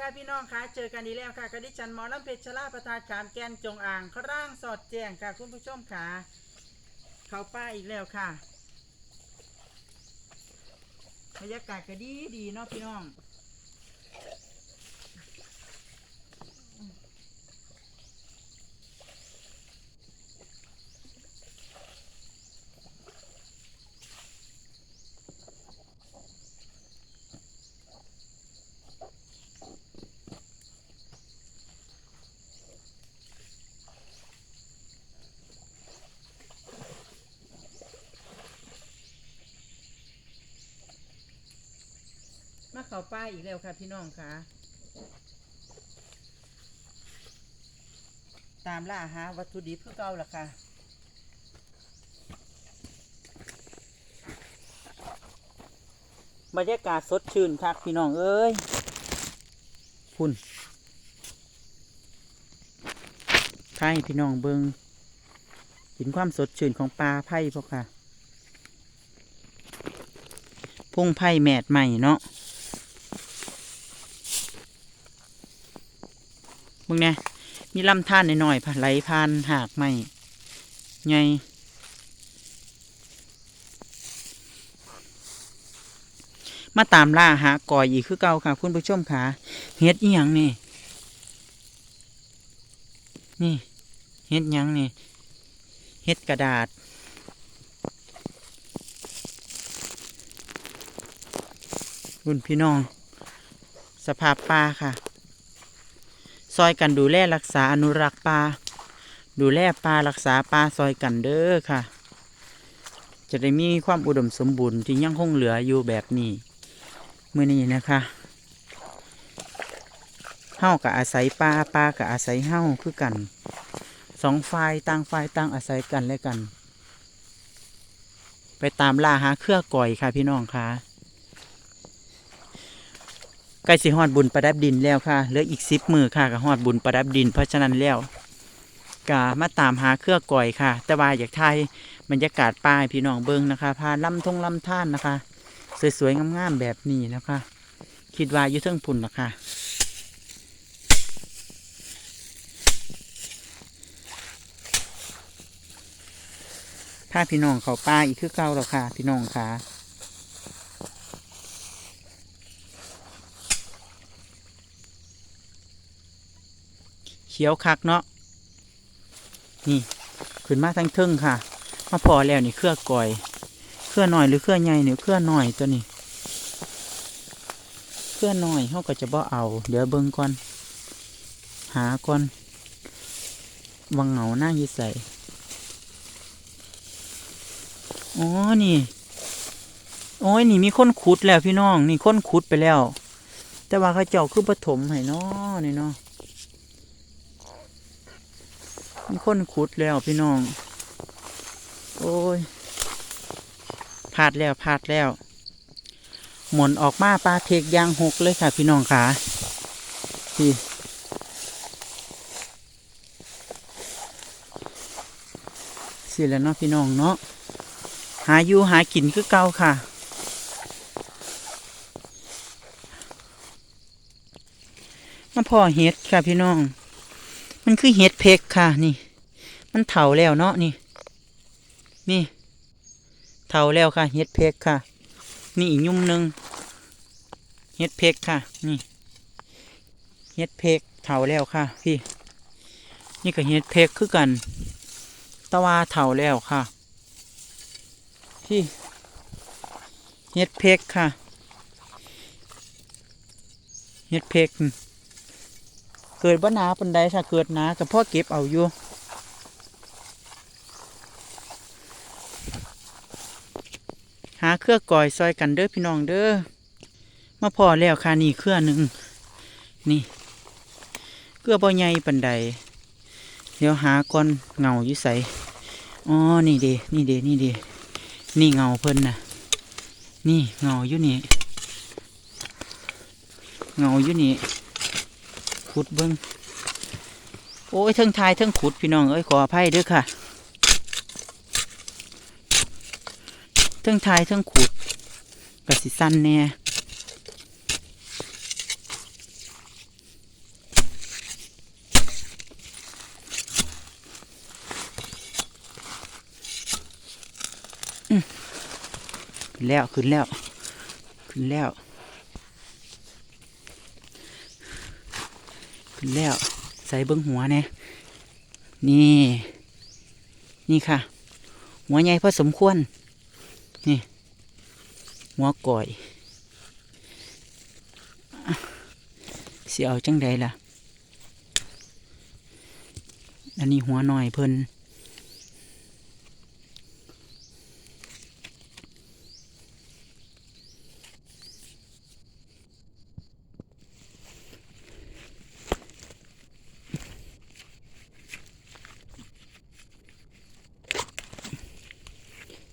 ค่ะพี่น้องค่ะเจอกันอีกแล้วค่ะกระดิฉันหมอลำเพชรชลาประทานขามแกนจงอ่างคร่างสอดแจงค่ะคุณผู้ชมค่ะเขาป้าอีกแล้วค่ะบรรยากาศก็ดีดีเนาะพี่น้อง มาเข่าป้ายอีกแล้วค่ะพี่น้องค่ะ ตามล่าหาวัตถุดิบเพื่อเก่าล่ะค่ะบรรยากาศสดชื่นคักพี่น้องเอ้ยคุณใช่พี่น้องเบิงเห็นความสดชื่นของปลาไผ่พวกค่ะพุ่งไผ่แมดใหม่เนาะ มึงเนี่ยมีลำธารหน่อยๆผ่านไหลผ่านหากไม่ไงมาตามล่าหาก่อยอีกคือเก่าค่ะ คุณผู้ชมค่ะเฮ็ดอีหยังนี่ นี่เฮ็ดยังนี่เฮ็ดกระดาษ คุณพี่น้อง สภาพป่าค่ะ ซอยกันดูแลรักษาอนุรักษ์ป่าดูแลป่ารักษาป่าซอยกันเด้อค่ะ จะได้มีความอุดมสมบูรณ์ที่ยังคงเหลืออยู่แบบนี้เมื่อนี้นะคะเฮ้ากับอาศัยป่าป่ากับอาศัยเฮ้าคือกันสองฝ่ายต่างฝ่ายต่างอาศัยกันและกัน ไปตามล่าหาเครือก่อยค่ะพี่น้องค่ะ ใกล้สิฮอดบุญประดับดินแล้วค่ะ เหลืออีกสิบมือค่ะกับฮอดบุญประดับดิน เพราะฉะนั้นแล้วกามาตามหาเครือก่อยค่ะ แต่ว่าอยากไทยบรรยากาศป่าให้พี่น้องเบิ้งนะคะ พาลำทงลำท่านนะคะ สวยๆงามๆแบบนี้นะคะ คิดว่าอยู่เทิงพุ่นนะคะถ้าพี่น้องเขาป่าอีกคือเก่าแล้วค่ะ พี่น้องค่ะ เขียวคักเนาะนี่ขึ้นมาทั้งทึ่งค่ะ มาพอแล้วนี่เครือก่อย เครือหน่อยหรือเครือใหญ่เนี่ยเครือหน่อยตัวนี้ เครือหน่อยเขาก็จะบ่เอา เดี๋ยวเบิ่งก่อน หาก่อนวังเหงาหน้ายี่ใส่อ๋อ นี่ โอ้ย นี่มีคนขุดแล้วพี่น้อง นี่คนขุดไปแล้ว แต่ว่าเขาเจ้าคือปฐมให้นาะนี่เนาะ มีคนขุดแล้วพี่น้อง โอ้ยพลาดแล้วพลาดแล้ว หมุนออกมาปลาเทกยางหกเลยค่ะ พี่น้องขาพี่สิแล้วเนาะพี่น้องเนาะหาอยู่หากินคือเก่าค่ะมาพ่อเห็ดค่ะพี่น้อง มันคือเห็ดเพกค่ะนี่ มันเถาแล้วเนาะนี่ นี่เถาแล้วค่ะเห็ดเพกค่ะ นี่อีกยุ่มหนึ่งเห็ดเพกค่ะ นี่เห็ดเพกเถาแล้วค่ะ พี่ นี่ก็เห็ดเพกคือกันตะวาเถาแล้วค่ะ พี่เห็ดเพกค่ะเห็ดเพกเกิดบ่หนาปนใดถ้าเกิดหนากับพ่อเก็บเอาอยู่าเครือก่อยซอยกันเด้อพี่น้องเด้อมาพอแล้วค่ะนี่เครือหนึ่งนี่เครือบ่ใหญ่ปันใดเดี๋ยวหาก่อนเงาอยู่ใสอ๋อนี่เดนี่เดนี่เดนี่เงาเพิ่นน่ะนี่เงาอยู่นี่เงาอยู่นี่ขุดเบิ้งโอ้ยทั้งทายทั้งขุดพี่น้องเอ้ยขออภัยเด้วยค่ะ ทั้งทายทั้งขุดกระสิสั้นแน่ขึ้นแล้ว ขึ้นแล้ว ขึ้นแล้ว ขึ้นแล้ว ใส่เบื้องหัวแน่นี่ นี่ค่ะ หัวใหญ่พอสมควร นี่ หัวก่อยอะสิเอาจังใดล่ะ อันนี้หัวหน่อยเพิ่น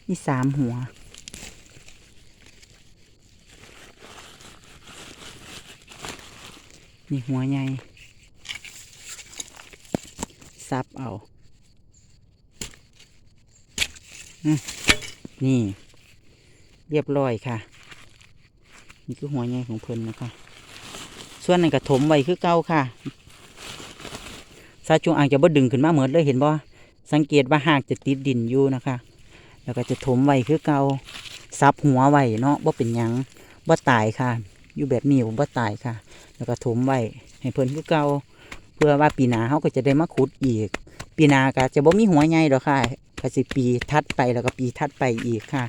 มีสามหัว นี่หัวใหญ่ซับเอาอนี่ เรียบร้อยค่ะ นี่คือหัวใหญ่ของเพิ่นนะคะ ส่วนนั้นกระถมไว้คือเก่าค่ะซาจงอ่างจะบ่ดึงขึ้นมาเหมือนเลยเห็นบ่สังเกตว่าหากจะติดดินอยู่นะคะ แล้วก็จะถมไว้คือเก่าซับหัวไว้เนาะบ่เป็นหยังบ่ตายค่ะ อยู่แบบนี้ผมบ่ตายค่ะ แล้วก็ถมไว้ให้เพิ่นคือเก่าเพื่อว่าปีหน้าเขาก็จะได้มาขุดอีก ปีหน้าก็จะบ่มีหัวใหญ่ดอกค่ะก็สิปีทัดไปแล้วก็ปีทัดไปอีกค่ะ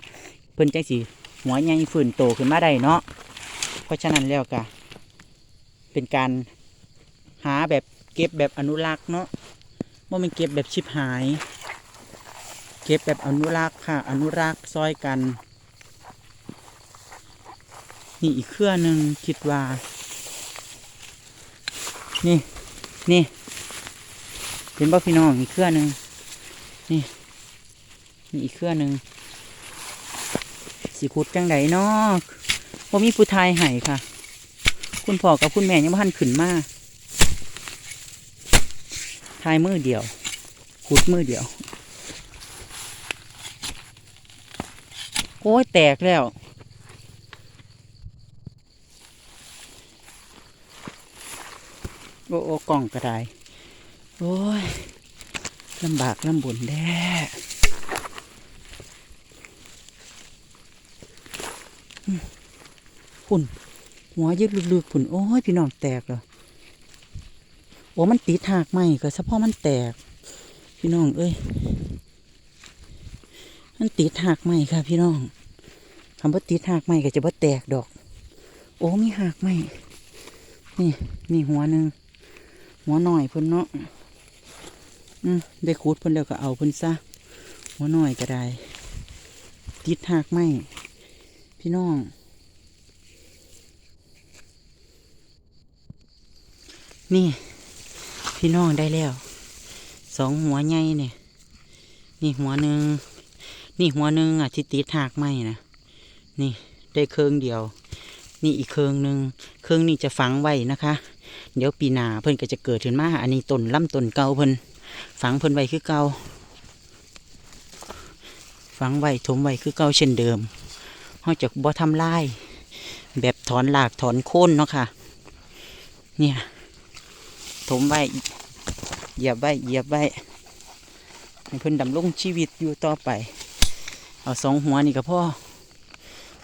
เพิ่นจังสิหัวใหญ่ฟื้นโตขึ้นมาได้เนาะเพราะฉะนั้นแล้วก็เป็นการหาแบบเก็บแบบอนุรักษ์เนาะบ่แมันเก็บแบบชิบหาย เก็บแบบอนุรักษ์ค่ะ อนุรักษ์ซอยกัน นี่อีกเครือหนึ่งคิดว่า นี่ นี่เห็นบ่พี่น้องอีกเครือหนึ่งนี่นี่อีกเครือหนึ่งสีขุดจังไดนาะว่ามีผู้ทายให้ค่ะ คุณพ่อกับคุณแม่ยังไม่ทันขึ้นมาทายมือเดียวขุดมือเดียว โอ้ยแตกแล้ว โอ้โอกล่องกระไดโอ้ยลำบากลำบนแด้หุ่น หัวยึดลึกๆพุ่น โอ้ย พี่น้องแตกเหรอโอ้มันติดหากไหมก็เฉพาะมันแตก พี่น้อง เอ้ย มันติดหักไหมค่ะ พี่น้องคำว่าติดหักไหมก็จะว่าแตกดอก โอ้มีหักไหมนี่นี่หัวหนึ่ง หัวหน่อยเพิ่นเนาะอืมได้คูดเพิ่นแล้วก็เอาเพิ่นซะหัวหน่อยก็ได้ ติดหักไหมพี่น้องนี่ พี่น้องได้แล้ว สองหัวใหญ่เนี่ยนี่หัวหนึ่งนี่หัวหนึ่งอะที่ติดหากไหมนะนี่ได้เครื่องเดียว นี่อีกเครื่องหนึ่งเครื่องนี้จะฝังไว้นะคะ เดี๋ยวปีหน้าเพิ่นก็จะเกิดขึ้นมาอันนี้ต้นลำต้นเก่าเพิ่นฝังเพิ่นไว้คือเก่าฝังไว้ถมไว้คือเก่าเช่นเดิมเขาจะบ่ทำลาย แบบถอนหลากถอนโค่นเนาะค่ะ เนี่ยถมไว้เหยียบไว้เหยียบไว้ให้เพิ่นดำรงชีวิตอยู่ต่อไป เอาสองหัวนี่ก็พ่อ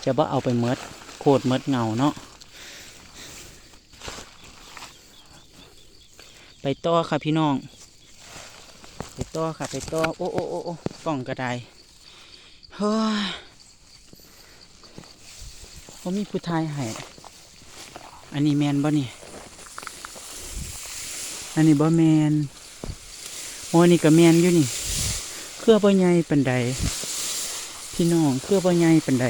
จะบ่เอาไปเมดโคตรเมดเงาเนาะ ไป ต่อค่ะพี่น้อง ไปต่อค่ะไปต่อ โอ้โอ้โอ้โอ้กล่องกระไดเฮ้ยเขามีผู้ทายให้อันนี้แมนบ่นี่ อันนี้บ่แมนโอ้นี่ก็แมนอยู่นี่ เครือบ่ใหญ่ปันใด พี่น้องเครือบ่ใหญ่ปันใด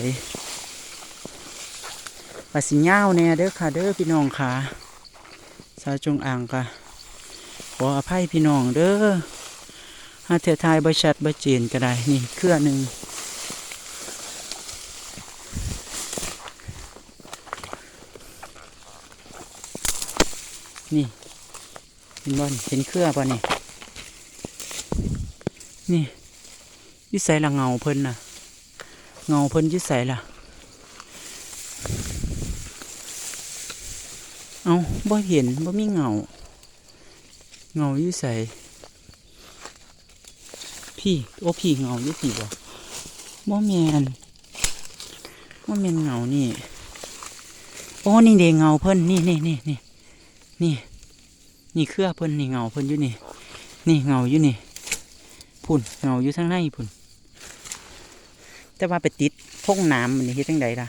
ปาสิยาวแน่เด้อค่ะเด้อพี่น้องค่ะ สาวจงอ่างค่ะ ขออภัยพี่น้องเด้อหาเททายบ่ชัดบ่เจนก็ได้ นี่เครื่อหนึ่งนี่เห็นบ่นเห็นเครือป่ะนี่ นี่ยิ่ใส่ละเงาเพิ่นน่ะ เงาเพิ่นยิ่ใส่ละเอาบ่เห็นบ่มีเงา เงาอยิ่ใส่พี่โอ้พี่เงาอยี่พี่บ่บ่แมนว่าเป็นเงานี่โอ้นี่เดเงาเพิ่นนี่นี่นี่นี่นี่นี่เครือเพิ่นนี่เงาเพิ่นอยู่นี่ นี่เงาอยู่นี่พุ่นเงาอยู่ทางในพุ่นแต่ว่าไปติดพงน้ำมันนี่เฮ็ดจังใดล่ะ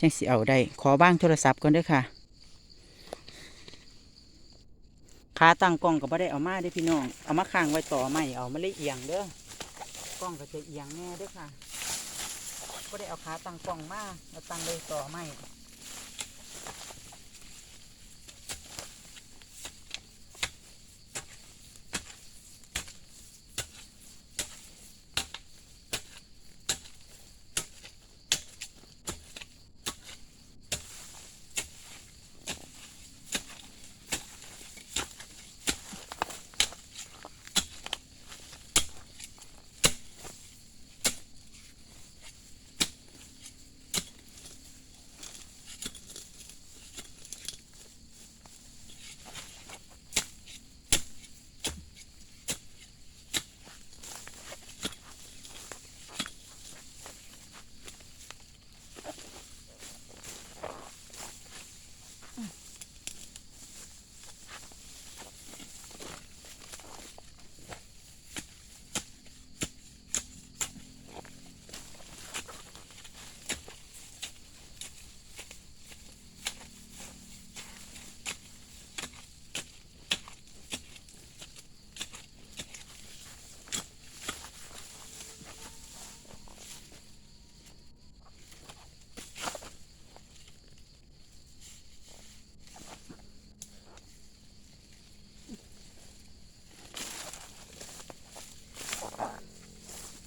จังสิเอาได้ขอบ้างโทรศัพท์ก่อนเด้อค่ะ ขาตั้งกล้องก็บ่ได้เอามาได้พี่น้อง เอามาค้างไว้ต่อไม่เอามาเลยเอียงเด้อกล้องก็จะเอียงแน่ด้วยค่ะก็ได้เอาขาตั้งกล้องมาเอาตั้งเลยต่อไม่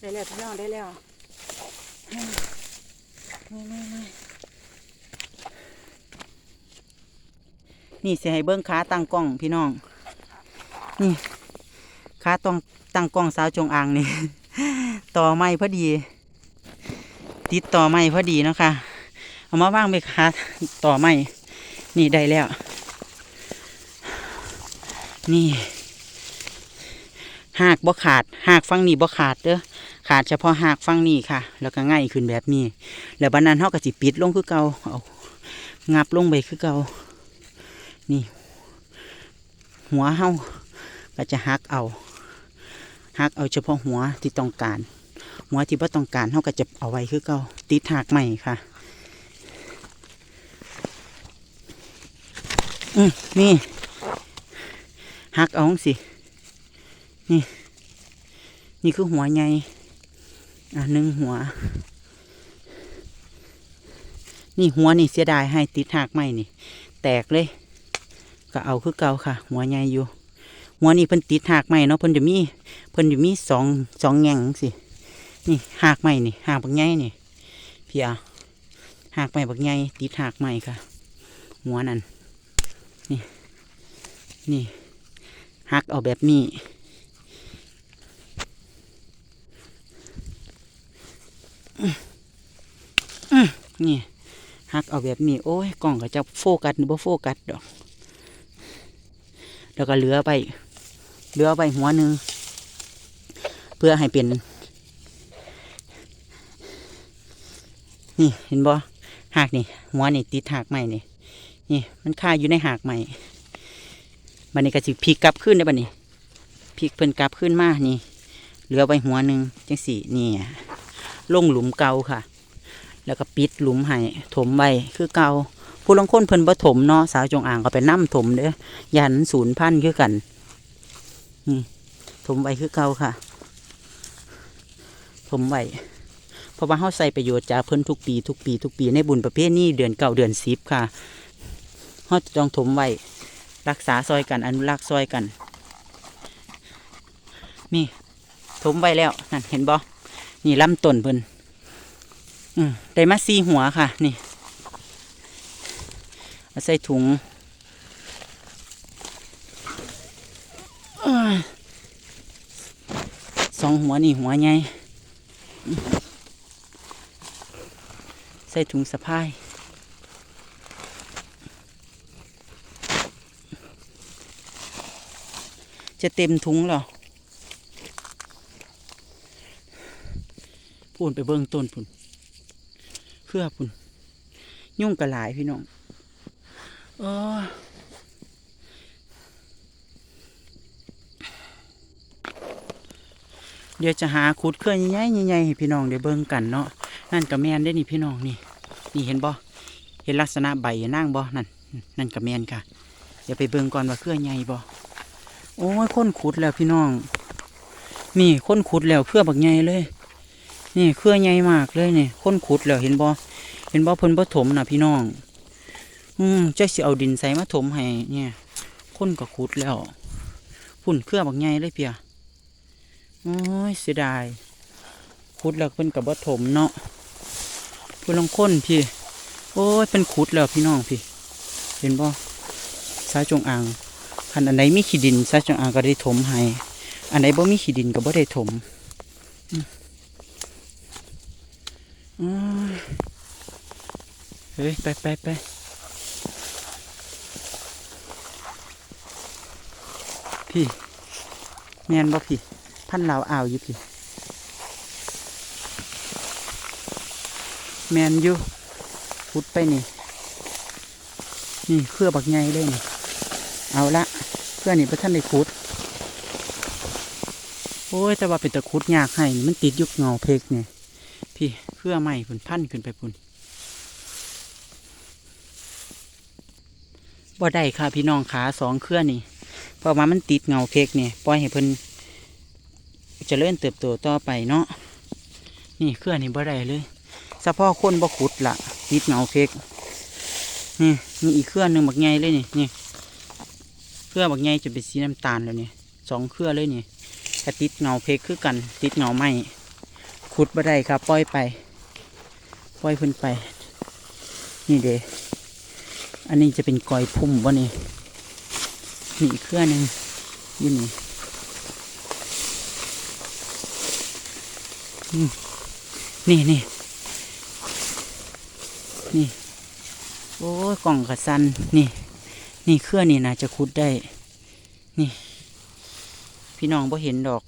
ได้แล้วพี่น้องได้แล้วไม่ไม่ไม่นี่เสียให้เบิ้งขาตั้งกล้องพี่น้อง นี่ขาต้องตั้งกล้องสาวจงอางนี่ ต่อไม้พอดี ติดต่อไม้พอดีนะคะเอามาว่างไปขาต่อไม้นี่ได้แล้ว นี่หากบ่ขาดหากฟังนี่บ่ขาดเด้อ ขาดเฉพาะหากฟังนี่ค่ะ แล้วก็ง่ายขึ้นแบบนี้ แล้วบันนั้นเฮาก็สิปิดลงคือเก่าเอางับลงไปคือเก่านี่ หัวเฮาก็จะหักเอาหักเอาเฉพาะหัวที่ต้องการ หัวที่บ่ต้องการเฮาก็จะเอาไว้คือเก่าติดหากใหม่ค่ะอืมนี่หักเอาสินี่ นี่คือหัวใหญ่ อะหนึ่งหัว นี่หัวนี่เสียดายให้ติดหากไม่นี่ แตกเลย ก็เอาคือเก่าค่ะ หัวใหญ่อยู่ หัวนี่เพิ่นติดหากไม่เนาะเพิ่นจะมีเพิ่นจะมีสองสองแง่งสินี่หากไม่นี่หากบักใหญ่นี่เพียหากไม่บักใหญ่ติดหากไม่ค่ะ หัวนั่นนี่นี่หักเอาแบบนี้ นี่หักเอาแบบนี้ โอ้ยกล้องก็จะโฟกัสหรือบ่โฟกัสดอก แล้วก็เหลือไปเหลือไปหัวหนึ่งเพื่อให้เป็น นี่เห็นบ่หักนี่ หัวนี่ติดหักใหม่นี่นี่มันคาอยู่ในหักใหม่บันนี้ก็สิพลิกกลับขึ้นได้บันนี้พลิกเพิ่นกลับขึ้นมานี่ เหลือไปหัวหนึ่งจังสี่นี่ ลงหลุมเก่าค่ะ แล้วก็ปิดหลุมให้ถมไว้คือเก่าผู้ลางคนเพิ่นบ่ถมเนาะสาวจงอ่างก็ไปนั่ถมเด้อยันศูนย์พันคือกันนี่ถมไว้คือเก่าค่ะถมไว้เพราะว่าเฮาใส่ประโยชน์จากเพิ่นทุกปีทุกปีทุกปีในบุญประเภทนี้เดือนเก่าเดือนสิบค่ะเฮาจะต้องถมไว้รักษาซอยกันอนุรักษ์ซอยกันนี่ถมไว้แล้วนั่นเห็นบ่ นี่ลำต้นเพิ่นได้มาสี่หัวค่ะ นี่าใส่ถุงอสองหัวนี่หัวใหญ่ใส่ถุงสะพายจะเต็มถุงหรอ พูนไปเบิ้องต้นพุ่นเครือพุ่นยุ่งกระหลายพี่น้องเออเดี๋ยวจะหาขุดเครื่อใหญ่ๆใหญ่ๆให้พี่น้องเดี๋ยวเบิ้งกันเนาะนั่นกระแมนได้นี่พี่น้องนี่ นี่เห็นบ่เห็นลักษณะใบนั่งบ่นั่นนั่นกระแมนค่ะเดี๋ยวไปเบิ่งก่อนว่าเครื่องใหญ่บ่โอ้ยค้นขุดแล้วพี่น้อง นี่ค้นขุดแล้วเครือบักใหญ่เลย นี่เครือใหญ่มากเลยเนี่ยค้นขุดแล้วเห็นบ่เห็นบ่เพิ่นบ่ถมนะพี่น้อง อืมจะสิเอาดินใส่มาถมให้เนี่ยค้นก็ขุดแล้วพุ่นเครือบักใหญ่เลยเพียโอ้ยเสียดายขุดแล้วเพิ่นก็บ่ถมเนาะเพิ่นลองค้นพี่ โอ้ยเป็นขุดแล้วพี่น้องพี่ เห็นบ่สายจงอางคันอันไหนมีขี้ดินสายจงอางก็ได้ถมให้อันไหนบ่มีขี้ดินก็บ่ได้ถมอืมโอ้ย เฮ้ย ไปไปไปพี่แมนบ่พี่ พันลาวอ่าวอยู่พี่ แมนอยู่พุดไปนี่ นี่เครือบักใหญ่เลยนี่ เอาละเครือนี่พระท่านได้ขุด โอ้ย แต่ว่าเป็นตะขุดยากให้ มันติดยุกเงาเพกเนี่ย พี่เครือใหม่พุ่นพันขึ้นไปพุ่นบ่ได้ค่ะพี่น้องขาสองเครื่อนี่เพราะว่ามันติดเงาเพกเนี่ยปล่อยให้เพิ่นจะเลื่อนเติบโตต่อไปเนาะนี่เครื่อนี่บ่ได้เลยเฉพาะคนบ่ขุดละติดเงาเพกนี่มีอีกเครื่อหนึ่งบักใหญ่เลยนี่นี่เครื่อบักใหญ่จะเป็นสีน้ำตาลแล้วนี่สองเครื่อเลยนี่กระติดเงาเพกคือกัน ติดเงาไหม ขุดบ่ได้ครับปล่อยไป ปล่อยเพิ่นไป นี่เด้อันนี้จะเป็นกอยพุ่มวะนี่นี่เครื่อหนึ่งยู่นี่นี่นี่นี่ โอ้ยกล่องกระสันนี่ นี่เครื่อนี่นะจะขุดได้ นี่ พี่น้องบ่เห็นดอก